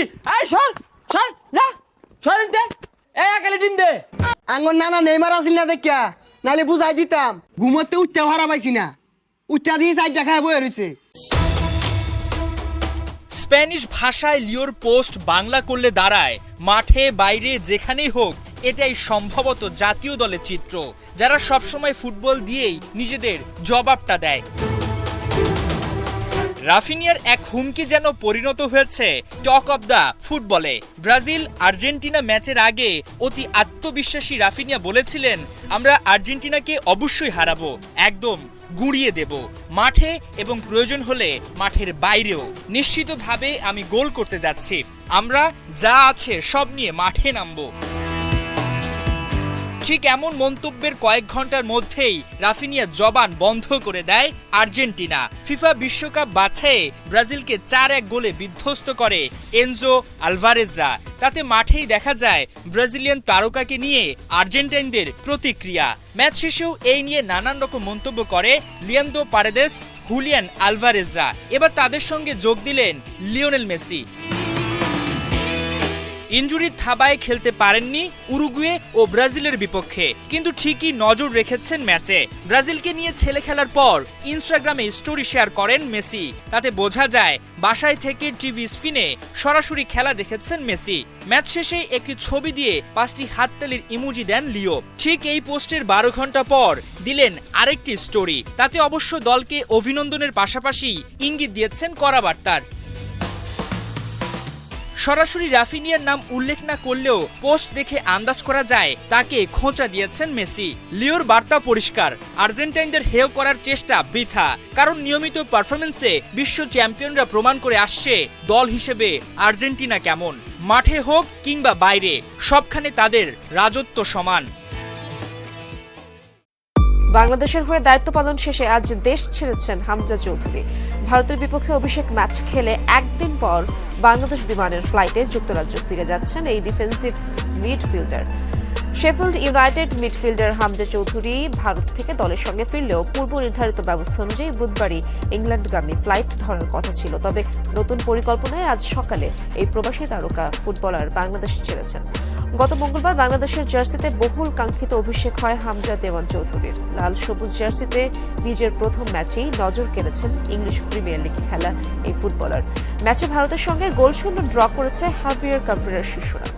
এই সর সর যা সর দে। এই একালে দিন দে। আঙ্গর নানা নেইমার আসিল না দেখিয়া নালে বুঝাই দিতাম। ঘুমোতে উচ্চা ভাড়া পাইছি না। উচ্চা দিয়ে সাইড দেখা বয়ে রয়েছে স্প্যানিশ ভাষায় লিওর পোস্ট বাংলা করলে দাঁড়ায়। মাঠে বাইরে যেখানেই হোক এটাই সম্ভবত জাতীয় দলের চিত্র যারা সবসময় ফুটবল দিয়েই নিজেদের জবাবটা দেয়। রাফিনিয়ার এক হুমকি যেন পরিণত হয়েছে টক অব দ্য ফুটবলে। ব্রাজিল, আর্জেন্টিনা ম্যাচের আগে অতি আত্মবিশ্বাসী রাফিনিয়া বলেছিলেন, আমরা আর্জেন্টিনাকে অবশ্যই হারাবো, একদম গুঁড়িয়ে দেব। মাঠে এবং প্রয়োজন হলে মাঠের বাইরেও। নিশ্চিতভাবে আমি গোল করতে যাচ্ছি। আমরা যা আছে সব নিয়ে মাঠে নামবো। ঠিক এমন মন্তব্যের কয়েক ঘণ্টার মধ্যেই রাফিনিয়া জবান বন্ধ করে দেয় আর্জেন্টিনা। ফিফা বিশ্বকাপ বাছাইয়ে ব্রাজিলকে চার এক গোলে বিধ্বস্ত করে এনজো আলভারেজরা। তাতে মাঠেই দেখা যায় ব্রাজিলিয়ান তারকাকে নিয়ে আর্জেন্টাইনদের প্রতিক্রিয়া। ম্যাচ শেষেও এই নিয়ে নানান রকম মন্তব্য করে লিয়ান্দো পারেদেস, হুলিয়ান আলভারেজরা। এবার তাদের সঙ্গে যোগ দিলেন লিওনেল মেসি। ইঞ্জুরির থাবায় খেলতে পারেননি উরুগুয়ে ও ব্রাজিলের বিপক্ষে। কিন্তু ঠিকই নজর রেখেছেন ম্যাচে। ব্রাজিলকে নিয়ে ছেলে খেলার পর ইনস্টাগ্রামে স্টোরি শেয়ার করেন মেসি। তাতে বোঝা যায়, বাসায় থেকে টিভি স্ক্রিনে সরাসরি খেলা দেখেছেন মেসি। ম্যাচ শেষে একটি ছবি দিয়ে পাঁচটি হাততালির ইমোজি দেন লিও। ঠিক এই পোস্টের বারো ঘণ্টা পর দিলেন আরেকটি স্টোরি। তাতে অবশ্য দলকে অভিনন্দনের পাশাপাশি ইঙ্গিত দিয়েছেন কড়া বার্তার সরাসরি রাফিনিয়ার নাম উল্লেখ না করলেও পোস্ট দেখে আন্দাজ করা যায় তাকে খোঁচা দিয়েছেন মেসি। লিওর বার্তা পরিষ্কার, আর্জেন্টাইনদের হেয় করার চেষ্টা বৃথা, কারণ নিয়মিত পারফরমেন্সে বিশ্ব চ্যাম্পিয়নরা প্রমাণ করে আসছে দল হিসেবে আর্জেন্টিনা কেমন। মাঠে হোক কিংবা বাইরে, সবখানে তাদের রাজত্ব সমান। বাংলাদেশের হয়ে দায়িত্ব পালন শেষে আজ দেশ ছেড়েছেন হামজা চৌধুরী। ভারতের বিপক্ষে অভিষেক ম্যাচ খেলে একদিন পর বাংলাদেশ বিমানের ফ্লাইটে যুক্তরাজ্য ফিরে যাচ্ছেন এই defensive midfielder Sheffield United midfielder Hamza Chowdhury Bharat থেকে দলের সঙ্গে ফিরলেও পূর্ব নির্ধারিত ব্যবস্থা অনুযায়ী বুধবারই ইংল্যান্ডগামী ফ্লাইট ধরার কথা ছিল। তবে নতুন পরিকল্পনায় আজ সকালে এই প্রবাসী তারকা ফুটবলার বাংলাদেশ ছেড়েছেন গত মঙ্গলবার বাংলাদেশের জার্সিতে বহুল কাঙ্ক্ষিত অভিষেক হয় হামজা দেওয়ান চৌধুরীর। লাল সবুজ জার্সিতে নিজের প্রথম ম্যাচেই নজর কেড়েছেন ইংলিশ প্রিমিয়ার লিগে খেলা এই ফুটবলার। ম্যাচে ভারতের সঙ্গে গোলশূন্য ড্র করেছে হাভিয়ার কাপড়ের শিশুরা